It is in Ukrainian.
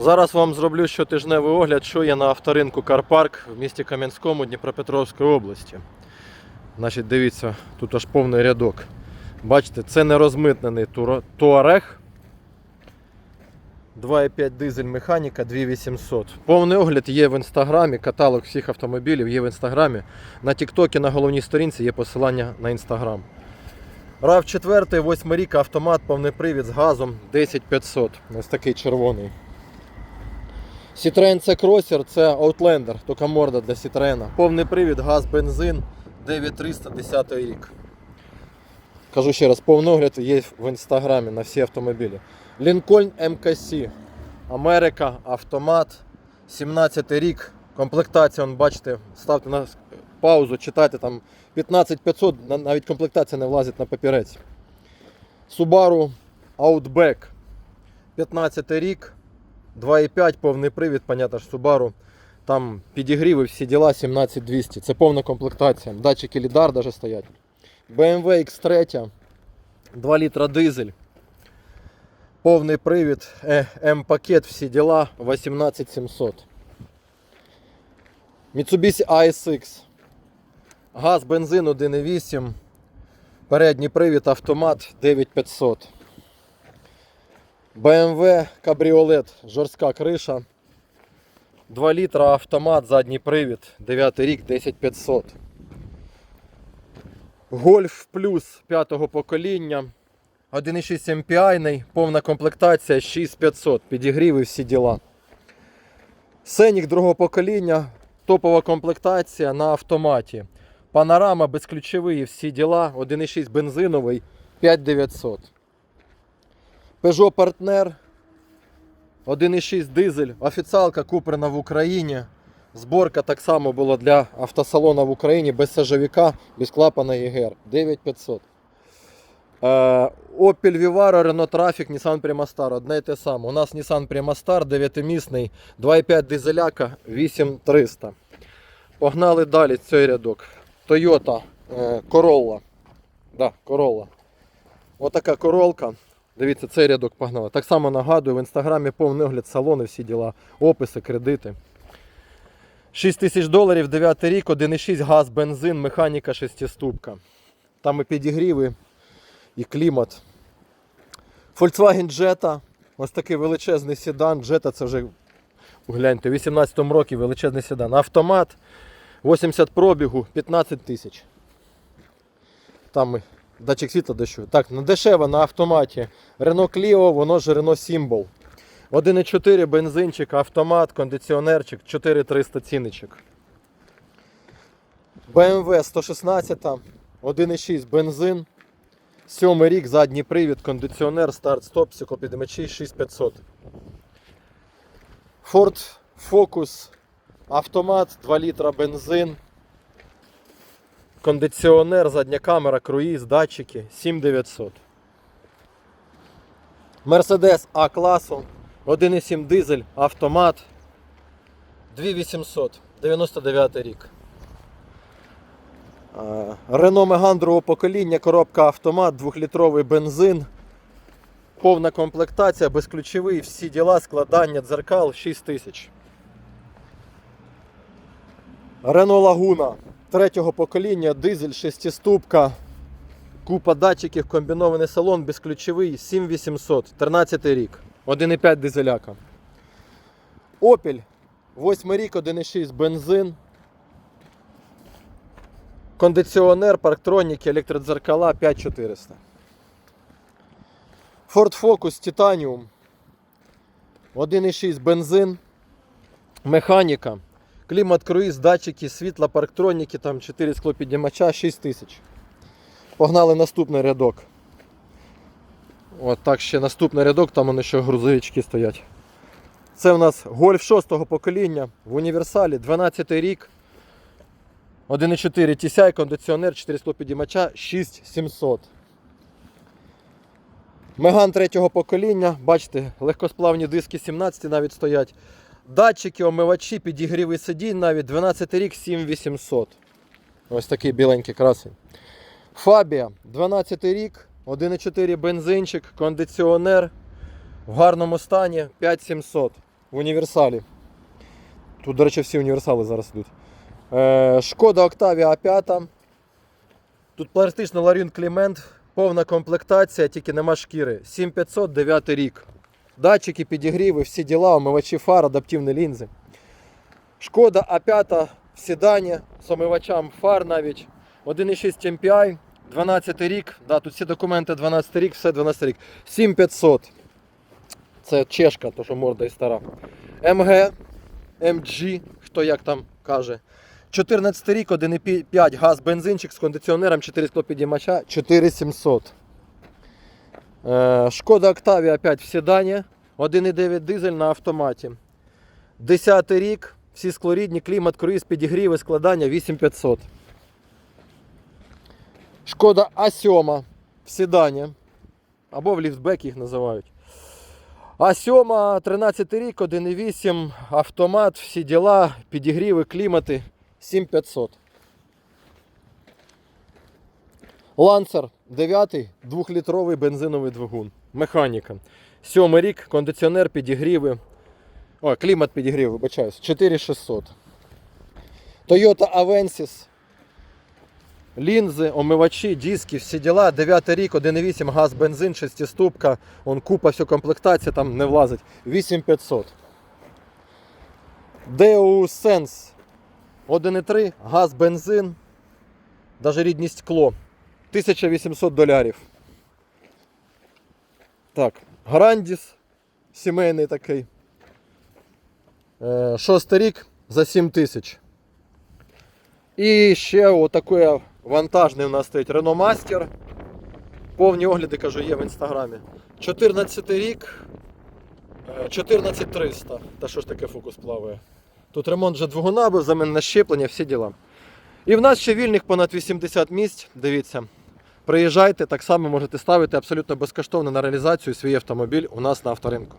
Зараз вам зроблю щотижневий огляд, що є на авторинку Карпарк в місті Кам'янському Дніпропетровської області. Значить, дивіться, тут аж повний рядок. Бачите, це не розмитнений Туарег. 2,5 дизель механіка 2800. Повний огляд є в інстаграмі, каталог всіх автомобілів є в інстаграмі. На Тіктокі на головній сторінці є посилання на інстаграм. rav 4 8 рік автомат, повний привід з газом 10500. Ось такий червоний. Citroen C Crosser це Outlander, тільки морда для Citroen. Повний привід, газ, бензин 9300 10 рік. Кажу ще раз, повний огляд є в інстаграмі на всі автомобілі. Lincoln MKC. Америка, автомат. 17 рік. Комплектація, он, бачите, ставте на паузу, читайте там 15500, навіть комплектація не влазить на папірець. Subaru Outback. 15 рік. 2,5 повний привід, понятно ж, Subaru. Там підігріви, всі діла 17200. Це повна комплектація. Датчики лідар даже стоять. BMW X3. 2 літра дизель. Повний привід, е, М-пакет, всі діла 18700. Mitsubishi ASX. Газ, бензин 1,8. Передній привід, автомат 9500. BMW кабріолет, жорстка криша. 2 літра автомат, задній привід, 9 рік, 10500. Гольф плюс п'ятого покоління. 1,6 MPI, повна комплектація 6500, підігрів і всі діла. Сенік другого покоління, топова комплектація на автоматі. Панорама безключовий, всі діла, 1,6 бензиновий, 5900. Peugeot Partner, 1,6 дизель, офіціалка куплена в Україні. Зборка так само була для автосалону в Україні без сажовика, без клапана ЄГР. 9500. Е, Opel Vivaro, Renault Traffic, Nissan Primastar. Одне й те саме. У нас Nissan Primastar 9-місний, 2,5 дизеляка, 8300. Погнали далі цей рядок. Toyota е, Corolla. Да, Corolla. Отака королка. Дивіться, цей рядок погнали. Так само нагадую, в інстаграмі повний огляд салони, всі діла, описи, кредити. 6 тисяч доларів, 9 рік, 1,6 газ, бензин, механіка шестиступка. Там і підігріви, і клімат. Volkswagen Jetta. Ось такий величезний седан. Jetta це вже, гляньте, у 18 році величезний седан. Автомат 80 пробігу, 15 тисяч. Там і датчик світла дещо. Так, ну дешево на автоматі. Renault Clio, воно ж Renault Symbol. 1,4 бензинчик, автомат, кондиціонерчик, 4300 ціничок. BMW 116, 1,6 бензин. Сьомий рік, задній привід, кондиціонер, старт, стоп, стеклопідмечі 6500. Ford Focus, автомат, 2 літра бензин. Кондиціонер, задня камера, круїз, датчики 7900. Mercedes А класу, 1,7 дизель, автомат 2800, 99 рік. Megane другого покоління, коробка автомат, 2-літровий бензин. Повна комплектація, безключовий, всі діла, складання дзеркал 6000. Renault Laguna третього покоління, дизель, шестиступка, купа датчиків, комбінований салон, безключовий, 7800, 13 рік, 1,5 дизеляка. Opel, 8 рік, 1,6 бензин. Кондиціонер, парктроніки, електродзеркала 5400. Ford Focus Titanium. 1,6 бензин. Механіка. Клімат, круїз, датчики, світла, парктроніки, там 4 склопіднімача, 6 тисяч. Погнали наступний рядок. От так ще наступний рядок, там вони ще грузовички стоять. Це у нас гольф 6 покоління в універсалі, 12 рік. 1,4 TSI, кондиціонер, 4 склопідіймача, 6700. Меган третього покоління, бачите, легкосплавні диски 17 навіть стоять. Датчики, омивачі, підігріви сидінь навіть 12 рік 7800. Ось такий біленький красень. Фабія, 12 рік, 1,4 бензинчик, кондиціонер в гарному стані 5700. в універсалі. Тут, до речі, всі універсали зараз йдуть. Е, Шкода Octavia A5. Тут пластичний ларін Клімент, повна комплектація, тільки нема шкіри. 7500, 9 рік. Датчики, підігріви, всі діла, омивачі фар, адаптивні лінзи. Шкода А5 в седані з омивачем фар навіть. 1,6 MPI, 12 рік. Да, тут всі документи 12 рік, все 12 рік. 7500. Це чешка, то що морда і стара. МГ, MG, хто як там каже. 14 рік, 1,5 газ, бензинчик з кондиціонером, 4 склопідіймача, 4700. Е, Шкода Octavia опять в седані, 1,9 дизель на автоматі. 10 рік, всі склорідні, клімат, круїз, підігріви, складання 8500. Шкода А7 в седані. Або в ліфтбек їх називають. А7, 13 рік, 1,8, автомат, всі діла, підігріви, клімати 7500. Ланцер 9, 2-літровий бензиновий двигун. Механіка. 7 рік, кондиціонер, підігріви. О, клімат підігрів, вибачаюсь. 4600. Toyota Avensis. Лінзи, омивачі, диски, всі діла. 9 рік, 1,8, газ, бензин, 6-ступка. Он купа, все комплектація там не влазить. 8500. Deus Sense 1,3, газ, бензин. Даже рідність скло. 1800 долярів. Так, Грандіс. Сімейний такий. Е, Шостий рік за 7 тисяч. І ще отаке вантажний у нас стоїть Renault Master. Повні огляди, кажу, є в інстаграмі. 14 рік. е, 14300. Та що ж таке фокус плаває? Тут ремонт вже двигуна був, замінне щеплення, всі діла. І в нас ще вільних понад 80 місць. Дивіться. Приїжджайте, так само можете ставити абсолютно безкоштовно на реалізацію свій автомобіль у нас на авторинку.